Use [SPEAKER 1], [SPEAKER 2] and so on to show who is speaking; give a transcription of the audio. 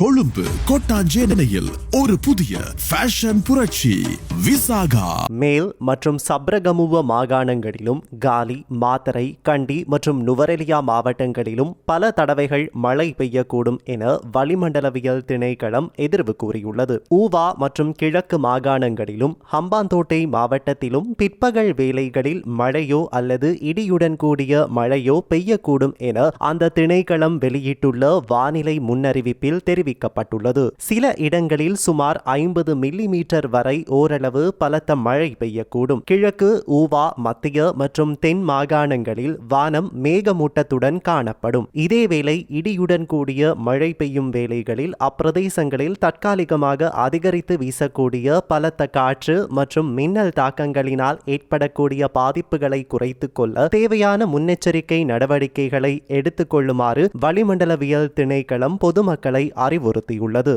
[SPEAKER 1] கொழும்பு கோட்டாஞ்சேனையில் ஒரு புதிய ஃபேஷன் புரட்சி விசாகா.
[SPEAKER 2] மேல் மற்றும் சப்ரகமுவ மாகாணங்களிலும் காலி மாத்தரை கண்டி மற்றும் நுவரெலியா மாவட்டங்களிலும் பல தடவைகள் மழை பெய்யக்கூடும் என வளிமண்டலவியல் திணைக்களம் எதிர்வு கூறியுள்ளது. ஊவா மற்றும் கிழக்கு மாகாணங்களிலும் ஹம்பாந்தோட்டை மாவட்டத்திலும் பிற்பகல் வேளைகளில் மழையோ அல்லது இடியுடன் கூடிய மழையோ பெய்யக்கூடும் என அந்த திணைக்களம் வெளியிட்டுள்ள வானிலை முன்னறிவிப்பில் தெரிவிக்கப்பட்டுள்ளது சில இடங்களில் சுமார் ஐம்பது மில்லி மீட்டர் வரை ஓரளவு பலத்த மழை பெய்யக்கூடும். கிழக்கு ஊவா மத்திய மற்றும் தென் மாகாணங்களில் வானம் மேகமூட்டத்துடன் காணப்படும். இதேவேளை இடியுடன் கூடிய மழை பெய்யும் வேளைகளில் அப்பிரதேசங்களில் தற்காலிகமாக அதிகரித்து வீசக்கூடிய பலத்த காற்று மற்றும் மின்னல் தாக்கங்களினால் ஏற்படக்கூடிய பாதிப்புகளை குறைத்துக் கொள்ள தேவையான முன்னெச்சரிக்கை நடவடிக்கைகளை எடுத்துக் கொள்ளுமாறு வளிமண்டலவியல் திணைக்களம் பொதுமக்களை அறிவு அறிவுறுத்தியுள்ளது